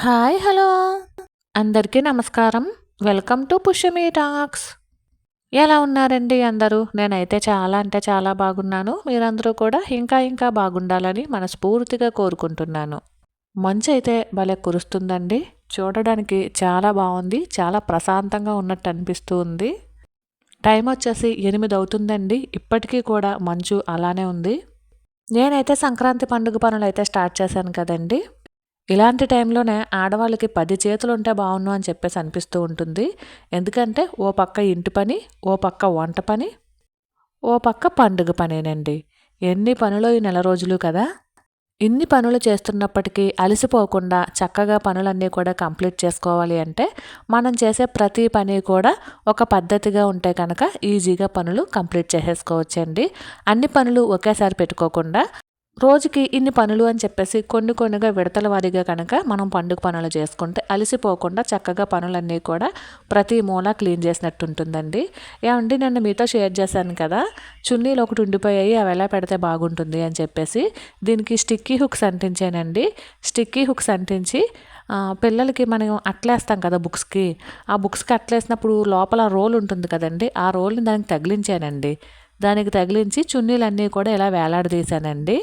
Hi hello. అందరికీ నమస్కారం. Welcome to Pushyami talks. ఎలా ఉన్నారండి అందరూ? నేనైతే చాలా అంటే చాలా బాగున్నాను. మీరందరూ కూడా ఇంకా ఇంకా బాగుండాలని మనస్ఫూర్తిగా కోరుకుంటున్నాను. మంచు అయితే భలే కురుస్తుందండి. చూడడానికి చాలా బాగుంది. చాలా ప్రశాంతంగా ఉన్నట్టు అనిపిస్తూ ఉంది. టైం వచ్చేసి ఎనిమిది అవుతుందండి. ఇప్పటికీ కూడా మంచు అలానే ఉంది. నేనైతే సంక్రాంతి పండుగ పనులు అయితే స్టార్ట్ చేశాను కదండి. ఇలాంటి టైంలోనే ఆడవాళ్ళకి పది చేతులు ఉంటే బాగున్ను అని చెప్పేసి అనిపిస్తూ ఉంటుంది. ఎందుకంటే ఓ పక్క ఇంటి పని ఓ పక్క వంట పని ఓ పక్క పండుగ పనేనండి. ఎన్ని పనులు ఈ నెల రోజులు కదా? ఇన్ని పనులు చేస్తున్నప్పటికీ అలసిపోకుండా చక్కగా పనులన్నీ కూడా కంప్లీట్ చేసుకోవాలి అంటే మనం చేసే ప్రతి పని కూడా ఒక పద్ధతిగా ఉంటే కనుక ఈజీగా పనులు కంప్లీట్ చేసేసుకోవచ్చండి. అన్ని పనులు ఒకేసారి పెట్టుకోకుండా రోజుకి ఇన్ని పనులు అని చెప్పేసి కొన్ని కొన్నిగా విడతల వారీగా కనుక మనం పండుగ పనులు చేసుకుంటే అలసిపోకుండా చక్కగా పనులన్నీ కూడా ప్రతి మూల క్లీన్ చేసినట్టు ఉంటుందండి. ఏమండి నన్ను మీతో షేర్ చేశాను కదా చున్నీలు ఒకటి ఉండిపోయాయి అవి ఎలా పెడితే బాగుంటుంది అని చెప్పేసి దీనికి స్టిక్కీ హుక్స్ అంటించానండి. స్టిక్కీ హుక్స్ అంటించి పిల్లలకి మనం అట్లేస్తాం కదా బుక్స్కి ఆ బుక్స్కి అట్లేసినప్పుడు లోపల రోల్ ఉంటుంది కదండి ఆ రోల్ని దానికి తగిలించానండి. దానికి తగిలించి చున్నీలన్నీ కూడా ఇలా వేలాడదీశానండి.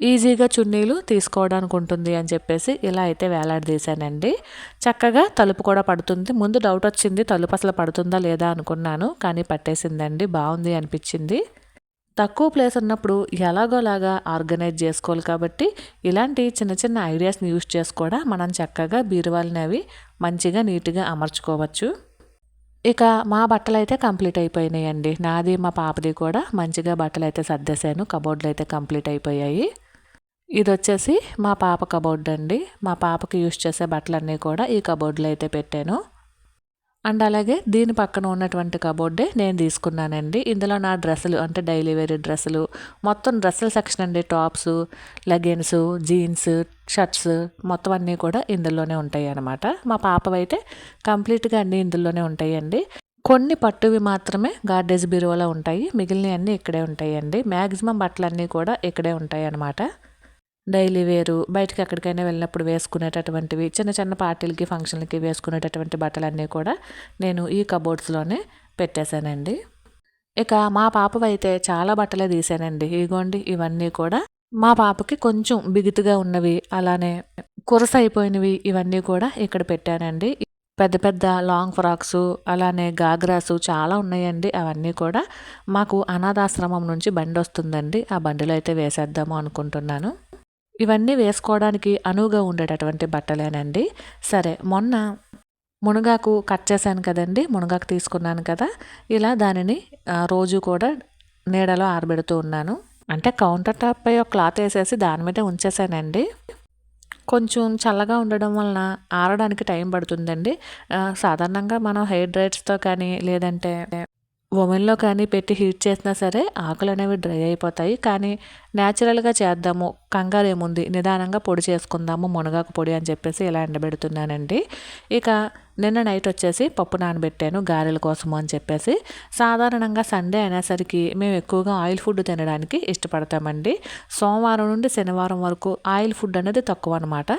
ఈజీగా చున్నీలు తీసుకోవడానికి ఉంటుంది అని చెప్పేసి ఇలా అయితే వేలాడదీశానండి. చక్కగా తలుపు కూడా పడుతుంది. ముందు డౌట్ వచ్చింది తలుపు అసలు పడుతుందా లేదా అనుకున్నాను కానీ పట్టేసిందండి. బాగుంది అనిపించింది. తక్కువ ప్లేస్ ఉన్నప్పుడు ఎలాగోలాగా ఆర్గనైజ్ చేసుకోవాలి కాబట్టి ఇలాంటి చిన్న చిన్న ఐడియాస్ని యూస్ చేసి కూడా మనం చక్కగా బీరువాలని అవి మంచిగా నీట్గా అమర్చుకోవచ్చు. ఇక మా బట్టలు అయితే కంప్లీట్ అయిపోయినాయండి. నాది మా పాపది కూడా మంచిగా బట్టలు అయితే సర్దేశాను. కబోర్డ్లు అయితే కంప్లీట్ అయిపోయాయి. ఇది వచ్చేసి మా పాప కబోర్డ్ అండి. మా పాపకి యూస్ చేసే బట్టలన్నీ కూడా ఈ కబోర్డ్లో అయితే పెట్టాను. అండ్ అలాగే దీని పక్కన ఉన్నటువంటి కబోర్డే నేను తీసుకున్నానండి. ఇందులో నా డ్రెస్సులు అంటే డైలీ వేర్ డ్రెస్సులు మొత్తం డ్రెస్సుల సెక్షన్ అండి. టాప్స్ లెగిన్స్ జీన్స్ షర్ట్స్ మొత్తం అన్నీ కూడా ఇందులోనే ఉంటాయి అన్నమాట మా పాపవైతే కంప్లీట్గా అన్నీ ఇందులోనే ఉంటాయండి. కొన్ని పట్టువి మాత్రమే గార్డేజ్ బీరువాలో ఉంటాయి. మిగిలినవి అన్నీ ఇక్కడే ఉంటాయండి. మ్యాక్సిమం బట్టలన్నీ కూడా ఇక్కడే ఉంటాయి అన్నమాట డైలీ వేరు బయటకి ఎక్కడికైనా వెళ్ళినప్పుడు వేసుకునేటటువంటివి చిన్న చిన్న పార్టీలకి ఫంక్షన్లకి వేసుకునేటటువంటి బట్టలన్నీ కూడా నేను ఈ కబోర్డ్స్లోనే పెట్టేశానండి. ఇక మా పాపవైతే చాలా బట్టలే తీసానండి ఇగోండి ఇవన్నీ కూడా మా పాపకి కొంచెం బిగుతుగా ఉన్నవి అలానే కురస అయిపోయినవి ఇవన్నీ కూడా ఇక్కడ పెట్టానండి. పెద్ద పెద్ద లాంగ్ ఫ్రాక్స్ అలానే గాగ్రాస్ చాలా ఉన్నాయండి. అవన్నీ కూడా మాకు అనాథాశ్రమం నుంచి బండి వస్తుందండి ఆ బండిలో అయితే వేసేద్దాము అనుకుంటున్నాను. ఇవన్నీ వేసుకోవడానికి అనువుగా ఉండేటటువంటి బట్టలేనండి. సరే మొన్న మునగాకు కట్ చేశాను కదండి మునగాకు తీసుకున్నాను కదా ఇలా దానిని రోజు కూడా నీడలో ఆరబెడుతూ ఉన్నాను. అంటే కౌంటర్ టాప్ పై ఒక క్లాత్ వేసేసి దాని మీద ఉంచేసానండి. కొంచెం చల్లగా ఉండడం వలన ఆరడానికి టైం పడుతుందండి. సాధారణంగా మనం హెయిర్ డ్రైట్స్తో కానీ లేదంటే ఓవెన్లో కానీ పెట్టి హీట్ చేసినా సరే ఆకులు అనేవి డ్రై అయిపోతాయి. కానీ న్యాచురల్గా చేద్దాము కంగారు ఏముంది నిదానంగా పొడి చేసుకుందాము మునగాకు పొడి అని చెప్పేసి ఇలా ఎండబెడుతున్నానండి. ఇక నిన్న నైట్ వచ్చేసి పప్పు నానబెట్టాను గారెల కోసము అని చెప్పేసి. సాధారణంగా సండే అనేసరికి మేము ఎక్కువగా ఆయిల్ ఫుడ్ తినడానికి ఇష్టపడతామండి. సోమవారం నుండి శనివారం వరకు ఆయిల్ ఫుడ్ అనేది తక్కువ అనమాట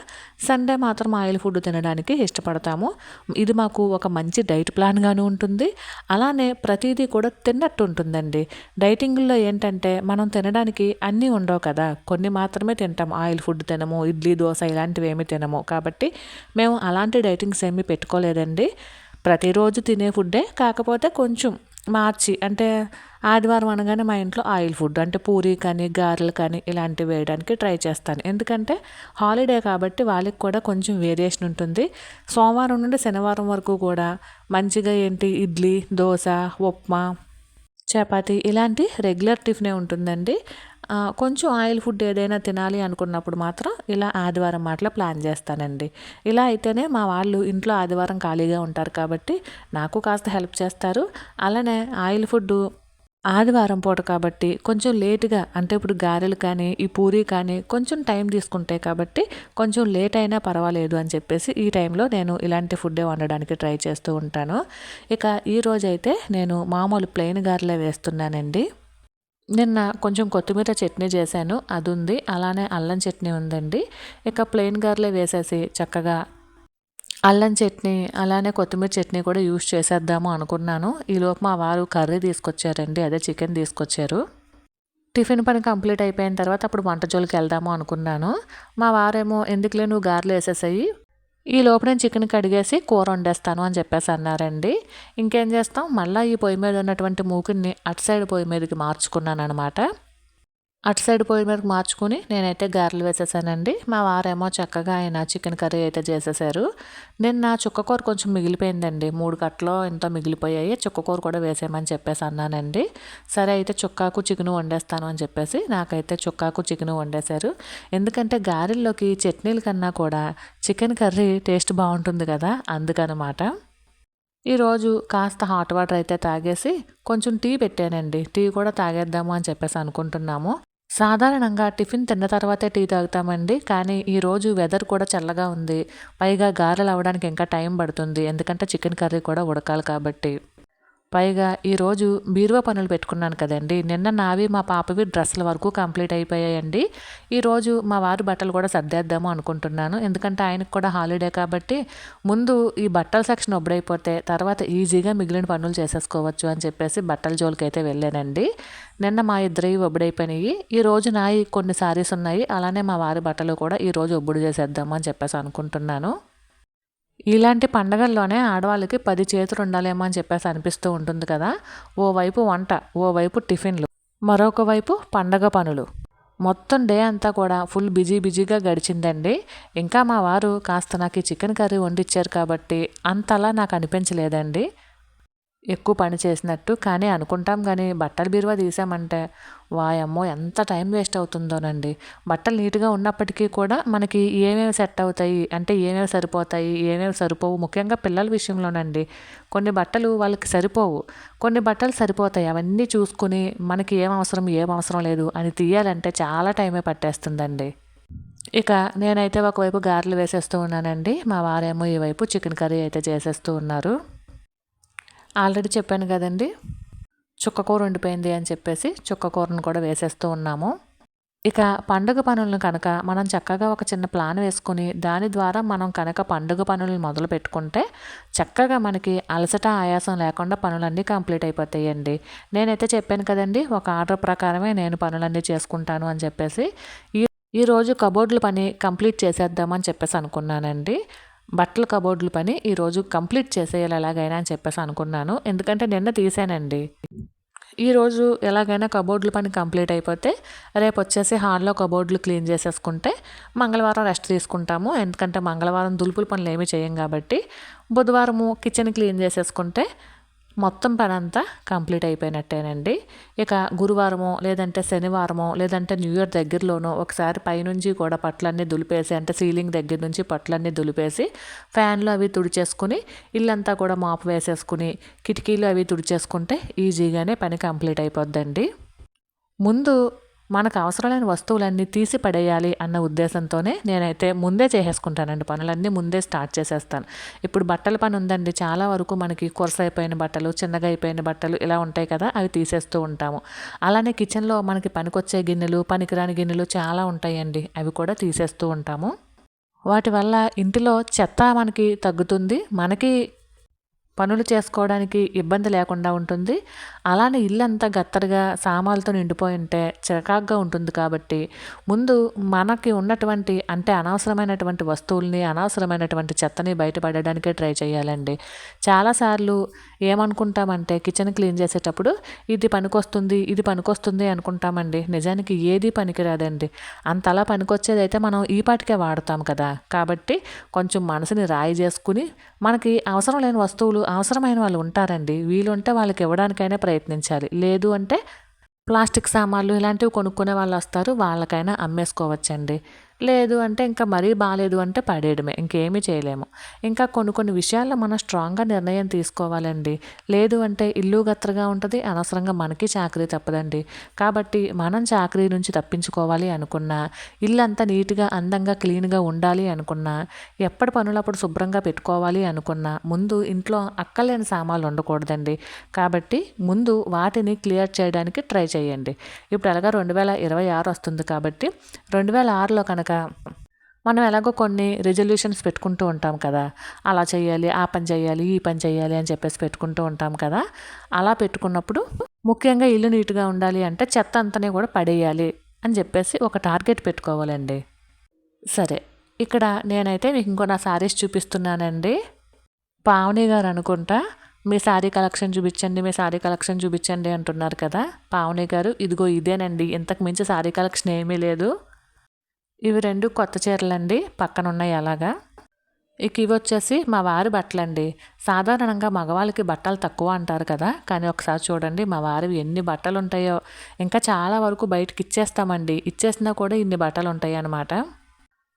సండే మాత్రం ఆయిల్ ఫుడ్ తినడానికి ఇష్టపడతాము. ఇది మాకు ఒక మంచి డైట్ ప్లాన్గాను ఉంటుంది. అలానే ప్రతిదీ కూడా తిన్నట్టు ఉంటుందండి. డైటింగ్లో ఏంటంటే మనం తినడానికి అన్నీ ఉండవు కదా. కొన్ని మాత్రమే తింటాం. ఆయిల్ ఫుడ్ తినము ఇడ్లీ దోశ ఇలాంటివి ఏమి తినము. కాబట్టి మేము అలాంటి డైటింగ్స్ ఏమి పెట్టుకోలేదు తీసుకోలేదండి ప్రతిరోజు తినే ఫుడ్డే. కాకపోతే కొంచెం మార్చి అంటే ఆదివారం అనగానే మా ఇంట్లో ఆయిల్ ఫుడ్ అంటే పూరి కానీ గారెలు కానీ ఇలాంటివి వేయడానికి ట్రై చేస్తాను. ఎందుకంటే హాలిడే కాబట్టి వాళ్ళకి కూడా కొంచెం వేరియేషన్ ఉంటుంది. సోమవారం నుండి శనివారం వరకు కూడా మంచిగా ఏంటి? ఇడ్లీ దోశ ఉప్మా చపాతి ఇలాంటి రెగ్యులర్ టిఫినే ఉంటుందండి. కొంచెం ఆయిల్ ఫుడ్ ఏదైనా తినాలి అనుకున్నప్పుడు మాత్రం ఇలా ఆదివారం మాటలో ప్లాన్ చేస్తానండి. ఇలా అయితేనే మా వాళ్ళు ఇంట్లో ఆదివారం ఖాళీగా ఉంటారు కాబట్టి నాకు కాస్త హెల్ప్ చేస్తారు. అలానే ఆయిల్ ఫుడ్ ఆదివారం పూట కాబట్టి కొంచెం లేటుగా అంటే ఇప్పుడు గారెలు కానీ ఈ పూరి కానీ కొంచెం టైం తీసుకుంటాయి కాబట్టి కొంచెం లేట్ అయినా పర్వాలేదు అని చెప్పేసి ఈ టైంలో నేను ఇలాంటి ఫుడ్డే వండడానికి ట్రై చేస్తూ ఉంటాను. ఇక ఈరోజైతే నేను మామూలు ప్లెయిన్ గారెలే వేస్తున్నానండి. నిన్న కొంచెం కొత్తిమీర చట్నీ చేశాను అది ఉంది అలానే అల్లం చట్నీ ఉందండి. ఇక ప్లెయిన్ గార్లే వేసేసి చక్కగా అల్లం చట్నీ అలానే కొత్తిమీర చట్నీ కూడా యూస్ చేసేద్దాము అనుకున్నాను. ఈలోపు మా వారు కర్రీ తీసుకొచ్చారండి అదే చికెన్ తీసుకొచ్చారు. టిఫిన్ పని కంప్లీట్ అయిపోయిన తర్వాత అప్పుడు వంట జోలికి వెళ్దాము అనుకున్నాను. మా వారేమో ఎందుకులే నువ్వు గారెలు వేసేసాయి ఈ లోపు నేను చికెన్ కడిగేసి కూర వండేస్తాను అని చెప్పేసి అన్నారండి. ఇంకేం చేస్తాం? మళ్ళీ ఈ పొయ్యి మీద ఉన్నటువంటి మూకుడిని అటు సైడ్ పొయ్యి మీదకి మార్చుకున్నాను అనమాట అటు సైడ్ పొయ్యి మీదకి మార్చుకుని నేనైతే గారెలు వేసేసానండి. మా వారేమో చక్కగా ఆయన చికెన్ కర్రీ అయితే చేసేసారు. నిన్న చుక్కకూర కొంచెం మిగిలిపోయిందండి. మూడు కట్టలో ఎంతో మిగిలిపోయాయి. చుక్కకూర కూడా వేసేయమని చెప్పేసి అన్నానండి. సరే అయితే చుక్కాకు చికెను వండేస్తాను అని చెప్పేసి నాకైతే చుక్కాకు చికెను వండేశారు. ఎందుకంటే గారెల్లోకి చట్నీల కన్నా కూడా చికెన్ కర్రీ టేస్ట్ బాగుంటుంది కదా అందుకనమాట. ఈరోజు కాస్త హాట్ వాటర్ అయితే తాగేసి కొంచెం టీ పెట్టానండి. టీ కూడా తాగేద్దాము అని చెప్పేసి అనుకుంటున్నాము. సాధారణంగా టిఫిన్ తిన్న తర్వాతే టీ తాగుతామండి. కానీ ఈరోజు వెదర్ కూడా చల్లగా ఉంది. పైగా గారెలు అవ్వడానికి ఇంకా టైం పడుతుంది. ఎందుకంటే చికెన్ కర్రీ కూడా ఉడకాలి కాబట్టి. పైగా ఈరోజు బీరువా పనులు పెట్టుకున్నాను కదండి. నిన్న నావి మా పాపవి డ్రెస్సుల వరకు కంప్లీట్ అయిపోయాయండి. ఈరోజు మా వారి బట్టలు కూడా సర్దేద్దాము అనుకుంటున్నాను. ఎందుకంటే ఆయనకు కూడా హాలిడే కాబట్టి ముందు ఈ బట్టల సెక్షన్ ఒబ్బడైపోతే తర్వాత ఈజీగా మిగిలిన పనులు చేసేసుకోవచ్చు అని చెప్పేసి బట్టల జోలికి అయితే వెళ్ళానండి. నిన్న మా ఇద్దరివి ఒబ్బడైపోయినాయి ఈ రోజు నాయి కొన్ని శారీస్ ఉన్నాయి. అలానే మా వారి బట్టలు కూడా ఈరోజు ఒబ్బుడు చేసేద్దాము అని చెప్పేసి అనుకుంటున్నాను. ఇలాంటి పండగల్లోనే ఆడవాళ్ళకి పది చేతులు ఉండాలేమో అని చెప్పేసి అనిపిస్తూ ఉంటుంది కదా. ఓవైపు వంట ఓవైపు టిఫిన్లు మరొక వైపు పండగ పనులు. మొత్తం డే అంతా కూడా ఫుల్ బిజీ బిజీగా గడిచిందండి. ఇంకా మా వారు కాస్త నాకు ఈ చికెన్ కర్రీ వండిచ్చారు కాబట్టి అంతలా నాకు అనిపించలేదండి. ఎక్కువ పని చేసినట్టు కానీ అనుకుంటాం కానీ బట్టల బీరువా తీసామంటే వాయమ్మో ఎంత టైం వేస్ట్ అవుతుందోనండి. బట్టలు నీట్గా ఉన్నప్పటికీ కూడా మనకి ఏమేమి సెట్ అవుతాయి అంటే ఏమేమి సరిపోతాయి ఏమేమి సరిపోవు ముఖ్యంగా పిల్లల విషయంలోనండి. కొన్ని బట్టలు వాళ్ళకి సరిపోవు. కొన్ని బట్టలు సరిపోతాయి అవన్నీ చూసుకుని మనకి ఏం అవసరం ఏం అవసరం లేదు అని తీయాలంటే చాలా టైమే పట్టేస్తుందండి. ఇక నేనైతే ఒకవైపు గారెలు వేసేస్తూ ఉన్నానండి మా వారేమో ఈ వైపు చికెన్ కర్రీ అయితే చేసేస్తూ ఉన్నారు. ఆల్రెడీ చెప్పాను కదండి. చుక్కకూర ఉండిపోయింది అని చెప్పేసి చుక్కకూరను కూడా వేసేస్తూ ఉన్నాము. ఇక పండుగ పనులను కనుక మనం చక్కగా ఒక చిన్న ప్లాన్ వేసుకుని దాని ద్వారా మనం కనుక పండుగ పనులను మొదలు పెట్టుకుంటే చక్కగా మనకి అలసట ఆయాసం లేకుండా పనులన్నీ కంప్లీట్ అయిపోతాయండి. నేనైతే చెప్పాను కదండి ఒక ఆర్డర్ ప్రకారమే నేను పనులన్నీ చేసుకుంటాను అని చెప్పేసి. ఈ ఈరోజు కబోర్డుల పని కంప్లీట్ చేసేద్దామని చెప్పేసి అనుకున్నానండి. బట్టల కబోర్డుల పని ఈరోజు కంప్లీట్ చేసేయాలి ఎలాగైనా అని చెప్పేసి అనుకున్నాను. ఎందుకంటే నిన్న తీసానండి. ఈరోజు ఎలాగైనా కబోర్డుల పని కంప్లీట్ అయిపోతే రేపు వచ్చేసి హాల్లో కబోర్డులు క్లీన్ చేసేసుకుంటే మంగళవారం రెస్ట్ తీసుకుంటాము. ఎందుకంటే మంగళవారం దులుపుల పనులు ఏమీ చేయం కాబట్టి బుధవారము కిచెన్ క్లీన్ చేసేసుకుంటే మొత్తం పని అంతా కంప్లీట్ అయిపోయినట్టేనండి. ఇక గురువారమో లేదంటే శనివారమో లేదంటే న్యూ ఇయర్ దగ్గరలోనో ఒకసారి పైనుంచి కూడా పట్లన్నీ దులిపేసి అంటే సీలింగ్ దగ్గర నుంచి పట్లన్నీ దులిపేసి ఫ్యాన్లు అవి తుడిచేసుకుని ఇల్లంతా కూడా మాపు వేసేసుకుని కిటికీలు అవి తుడిచేసుకుంటే ఈజీగానే పని కంప్లీట్ అయిపోద్దండి. ముందు మనకు అవసరమైన వస్తువులన్నీ తీసి పడేయాలి అన్న ఉద్దేశంతోనే నేనైతే ముందే చేసేసుకుంటానండి పనులన్నీ ముందే స్టార్ట్ చేసేస్తాను. ఇప్పుడు బట్టల పని ఉందండి. చాలా వరకు మనకి కొరస అయిపోయిన బట్టలు చిన్నగా అయిపోయిన బట్టలు ఇలా ఉంటాయి కదా అవి తీసేస్తూ ఉంటాము. అలానే కిచెన్లో మనకి పనికొచ్చే గిన్నెలు పనికిరాని గిన్నెలు చాలా ఉంటాయండి. అవి కూడా తీసేస్తూ ఉంటాము. వాటి వల్ల ఇంటిలో చెత్త మనకి తగ్గుతుంది. మనకి పనులు చేసుకోవడానికి ఇబ్బంది లేకుండా ఉంటుంది. అలానే ఇల్లంతా గత్తరగా సామాన్లతో నిండిపోయి ఉంటే చిరకాగ్గా ఉంటుంది కాబట్టి ముందు మనకి ఉన్నటువంటి అంటే అనవసరమైనటువంటి వస్తువుల్ని అనవసరమైనటువంటి చెత్తని బయటపడడానికే ట్రై చేయాలండి. చాలాసార్లు ఏమనుకుంటామంటే కిచెన్ క్లీన్ చేసేటప్పుడు ఇది పనికొస్తుంది ఇది పనికొస్తుంది అనుకుంటామండి. నిజానికి ఏది పనికిరాదండి. అంతలా పనికొచ్చేది అయితే మనం ఈ పాటికే వాడతాం కదా. కాబట్టి కొంచెం మనసుని రాయి చేసుకుని మనకి అవసరం లేని వస్తువులు అవసరమైన వాళ్ళు ఉంటారండి. వీలుంటే వాళ్ళకి ఇవ్వడానికైనా ప్రయత్నించాలి. లేదు అంటే ప్లాస్టిక్ సామాన్లు ఇలాంటివి కొనుక్కునే వాళ్ళు వస్తారు. వాళ్ళకైనా అమ్మేసుకోవచ్చండి. లేదు అంటే ఇంకా మరీ బాగాలేదు అంటే పడేయడమే ఇంకేమీ చేయలేము. ఇంకా కొన్ని కొన్ని విషయాల్లో మనం స్ట్రాంగ్గా నిర్ణయం తీసుకోవాలండి. లేదు అంటే ఇల్లు గత్రగా ఉంటుంది అనవసరంగా మనకి చాకరీ తప్పదండి. కాబట్టి మనం చాకరీ నుంచి తప్పించుకోవాలి అనుకున్నా ఇల్లు అంతా నీట్గా అందంగా క్లీన్గా ఉండాలి అనుకున్నా ఎప్పటి పనులప్పుడు శుభ్రంగా పెట్టుకోవాలి అనుకున్నా ముందు ఇంట్లో అక్కలేని సామాన్లు ఉండకూడదండి. కాబట్టి ముందు వాటిని క్లియర్ చేయడానికి ట్రై చేయండి. ఇప్పుడు ఎలాగ రెండు వేల ఇరవై ఆరు వస్తుంది కాబట్టి రెండు వేల ఆరులో కనుక మనం ఎలాగో కొన్ని రిజల్యూషన్స్ పెట్టుకుంటూ ఉంటాం కదా. అలా చేయాలి ఆ పని చేయాలి ఈ పని చేయాలి అని చెప్పేసి పెట్టుకుంటూ ఉంటాం కదా. అలా పెట్టుకున్నప్పుడు ముఖ్యంగా ఇల్లు నీట్గా ఉండాలి అంటే చెత్త అంతనే కూడా పడేయాలి అని చెప్పేసి ఒక టార్గెట్ పెట్టుకోవాలండి. సరే ఇక్కడ నేనైతే మీకు ఇంకో నా శారీస్ చూపిస్తున్నానండి. పావని గారు అనుకుంటా మీ శారీ కలెక్షన్ చూపించండి మీ శారీ కలెక్షన్ చూపించండి అంటున్నారు కదా. పావని గారు ఇదిగో ఇదేనండి ఇంతకు మించి శారీ కలెక్షన్ ఏమీ లేదు. ఇవి రెండు కొత్త చీరలండి. పక్కన ఉన్నాయి అలాగా. ఇక ఇవి వచ్చేసి మా వారి బట్టలండి. సాధారణంగా మగవాళ్ళకి బట్టలు తక్కువ అంటారు కదా. కానీ ఒకసారి చూడండి మా వారివి ఎన్ని బట్టలు ఉంటాయో ఇంకా చాలా వరకు బయటకి ఇచ్చేస్తామండి. ఇచ్చేసినా కూడా ఇన్ని బట్టలు ఉంటాయి అన్నమాట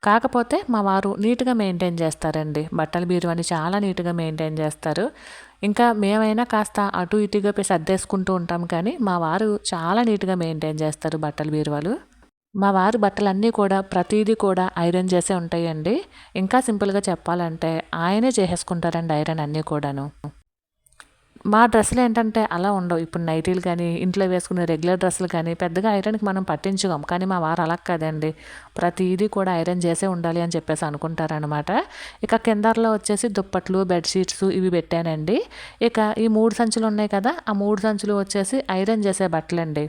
కాకపోతే మా వారు నీట్గా మెయింటైన్ చేస్తారండి. బట్టల బీరువాని చాలా నీట్గా మెయింటైన్ చేస్తారు. ఇంకా మేమైనా కాస్త అటు ఇటుగా సర్దేసుకుంటూ ఉంటాం కానీ మా వారు చాలా నీట్గా మెయింటైన్ చేస్తారు బట్టల బీరువాలు. మా వారి బట్టలన్నీ కూడా ప్రతిదీ కూడా ఐరన్ చేసే ఉంటాయండి. ఇంకా సింపుల్గా చెప్పాలంటే ఆయనే చేసేసుకుంటారండి ఐరన్ అన్నీ కూడాను. మా డ్రెస్సులు ఏంటంటే అలా ఉండవు. ఇప్పుడు నైటీలు కానీ ఇంట్లో వేసుకునే రెగ్యులర్ డ్రెస్సులు కానీ పెద్దగా ఐరన్కి మనం పట్టించుకోం కానీ మా వారు అలా కదండి. ప్రతిదీ కూడా ఐరన్ చేసే ఉండాలి అని చెప్పేసి అనుకుంటారనమాట ఇక కిందర్లో వచ్చేసి దుప్పట్లు బెడ్షీట్స్ ఇవి పెట్టానండి. ఇక ఈ మూడు సంచులు ఉన్నాయి కదా ఆ మూడు సంచులు వచ్చేసి ఐరన్ చేసే బట్టలండి.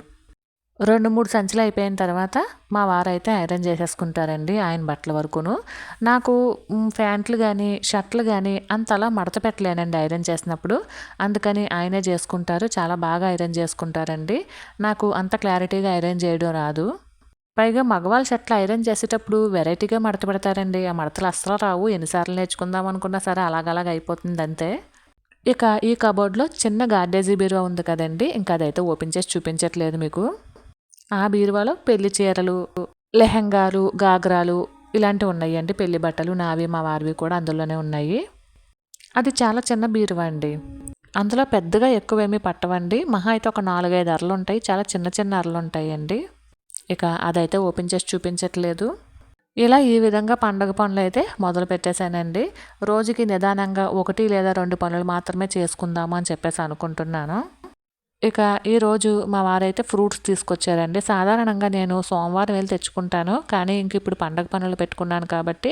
రెండు మూడు సంచులు అయిపోయిన తర్వాత మా వారైతే ఐరన్ చేసేసుకుంటారండి ఆయన బట్టల వరకును. నాకు ప్యాంట్లు కానీ షర్ట్లు కానీ అంతలా మడత పెట్టలేనండి ఐరన్ చేసినప్పుడు. అందుకని ఆయనే చేసుకుంటారు. చాలా బాగా ఐరన్ చేసుకుంటారండి. నాకు అంత క్లారిటీగా ఐరన్ చేయడం రాదు. పైగా మగవాళ్ళ షర్ట్లు ఐరన్ చేసేటప్పుడు వెరైటీగా మడత పెడతారండి. ఆ మడతలు అస్సలు రావు. ఎన్నిసార్లు నేర్చుకుందాం అనుకున్నా సరే అలాగలాగ అయిపోతుంది అంతే. ఇక ఈ కబోర్డ్లో చిన్న గార్డేజీ బీరువా ఉంది కదండి. ఇంకా అదైతే ఓపెన్ చేసి చూపించట్లేదు మీకు. ఆ బీరువాలో పెళ్ళి చీరలు లెహంగాలు గాగ్రాలు ఇలాంటివి ఉన్నాయండి. పెళ్ళి బట్టలు నావి మా వారివి కూడా అందులోనే ఉన్నాయి. అది చాలా చిన్న బీరువా అండి. అందులో పెద్దగా ఎక్కువేమీ పట్టవండి. మహా అయితే ఒక నాలుగైదు అరలు ఉంటాయి. చాలా చిన్న చిన్న అరలు ఉంటాయండి. ఇక అదైతే ఓపెన్ చేసి చూపించట్లేదు. ఇలా ఈ విధంగా పండగ పనులు అయితే మొదలు పెట్టేశానండి. రోజుకి నిదానంగా ఒకటి లేదా రెండు పనులు మాత్రమే చేసుకుందాము అని చెప్పేసి అనుకుంటున్నాను. ఇక ఈరోజు మా వారైతే ఫ్రూట్స్ తీసుకొచ్చారండి. సాధారణంగా నేను సోమవారం వెళ్ళి తెచ్చుకుంటాను. కానీ ఇంక ఇప్పుడు పండగ పనులు పెట్టుకున్నాను కాబట్టి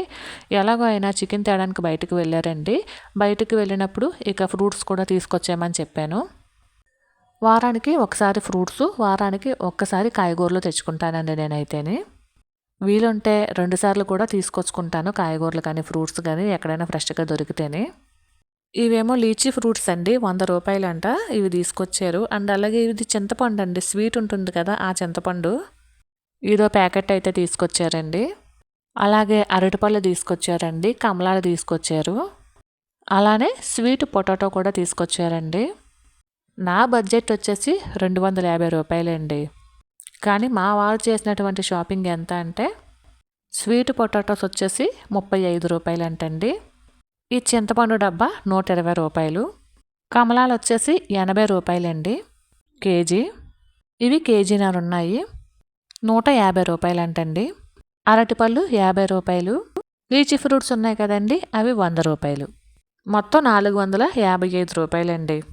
ఎలాగో అయినా చికెన్ తేడానికి బయటకు వెళ్ళారండి. బయటకు వెళ్ళినప్పుడు ఇక ఫ్రూట్స్ కూడా తీసుకొచ్చామని చెప్పాను. వారానికి ఒకసారి ఫ్రూట్స్ వారానికి ఒక్కసారి కాయగూరలు తెచ్చుకుంటానండి నేనైతేనే. వీలుంటే రెండుసార్లు కూడా తీసుకొచ్చుకుంటాను కాయగూరలు కానీ ఫ్రూట్స్ కానీ ఎక్కడైనా ఫ్రెష్గా దొరికితేనే. ఇవేమో లీచీ ఫ్రూట్స్ అండి వంద రూపాయలంట ఇవి తీసుకొచ్చారు. అండ్ అలాగే ఇది చింతపండు అండి స్వీట్ ఉంటుంది కదా ఆ చింతపండు. ఇదో ప్యాకెట్ అయితే తీసుకొచ్చారండి. అలాగే అరటిపళ్ళు తీసుకొచ్చారండి కమలాలు తీసుకొచ్చారు. అలానే స్వీట్ పొటాటో కూడా తీసుకొచ్చారండి. నా బడ్జెట్ వచ్చేసి రెండు వందల యాభై రూపాయలండి. కానీ మా వారు చేసినటువంటి షాపింగ్ ఎంత అంటే స్వీట్ పొటాటోస్ వచ్చేసి ముప్పై ఐదు రూపాయలంటండి. ఈ చింతపండు డబ్బా నూట ఇరవై రూపాయలు. కమలాలు వచ్చేసి ఎనభై రూపాయలండి. కేజీ. ఇవి కేజీన్నర ఉన్నాయి నూట యాభై రూపాయలు అంటండి అరటిపళ్ళు యాభై రూపాయలు. లీచీ ఫ్రూట్స్ ఉన్నాయి కదండి అవి వంద రూపాయలు. మొత్తం నాలుగు వందల యాభై ఐదు రూపాయలండి.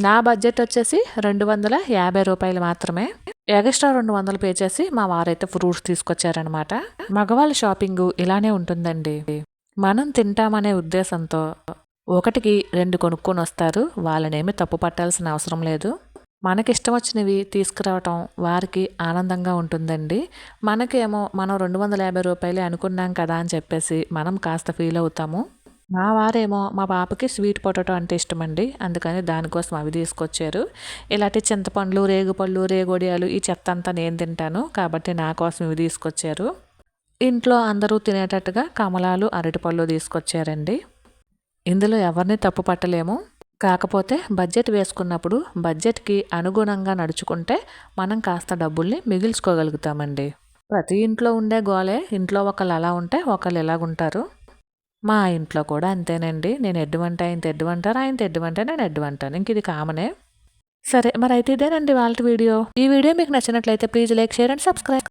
నా బడ్జెట్ వచ్చేసి రెండు వందల యాభై రూపాయలు మాత్రమే. ఎక్స్ట్రా రెండు వందలు పే చేసి మా వారైతే ఫ్రూట్స్ తీసుకొచ్చారనమాట మగవాళ్ళ షాపింగ్ ఇలానే ఉంటుందండి. మనం తింటామనే ఉద్దేశంతో ఒకటికి రెండు కొనుక్కొని వస్తారు. వాళ్ళనేమి తప్పు పట్టాల్సిన అవసరం లేదు. మనకి ఇష్టం వచ్చినవి తీసుకురావటం వారికి ఆనందంగా ఉంటుందండి. మనకేమో మనం రెండు వందల యాభై రూపాయలే అనుకున్నాం కదా అని చెప్పేసి మనం కాస్త ఫీల్ అవుతాము. మా వారేమో మా పాపకి స్వీట్ పొటాటో అంటే ఇష్టమండి. అందుకని దానికోసం అవి తీసుకొచ్చారు. ఇలాంటి చింతపండ్లు రేగుపళ్ళు రేగొడియాలు ఈ చెత్త అంతా నేను తింటాను. కాబట్టి నా కోసం ఇవి తీసుకొచ్చారు. ఇంట్లో అందరూ తినేటట్టుగా కమలాలు అరటిపళ్ళు తీసుకొచ్చారండి. ఇందులో ఎవరిని తప్పు పట్టలేము. కాకపోతే బడ్జెట్ వేసుకున్నప్పుడు బడ్జెట్కి అనుగుణంగా నడుచుకుంటే మనం కాస్త డబ్బుల్ని మిగిల్చుకోగలుగుతామండి. ప్రతి ఇంట్లో ఉండే గోలే ఇంట్లో ఒకళ్ళు అలా ఉంటే ఒకళ్ళు ఇలాగుంటారు మా ఇంట్లో కూడా అంతేనండి. నేను ఎడ్డువంట ఆయన తెడ్డువంటారు ఆయన తెడ్డువంటే నేను ఎడ్డువంటాను ఇంక ఇది కామనే. సరే మరి అయితే ఇదేనండి వాళ్ళ వీడియో. ఈ వీడియో మీకు నచ్చినట్లయితే please like share and subscribe.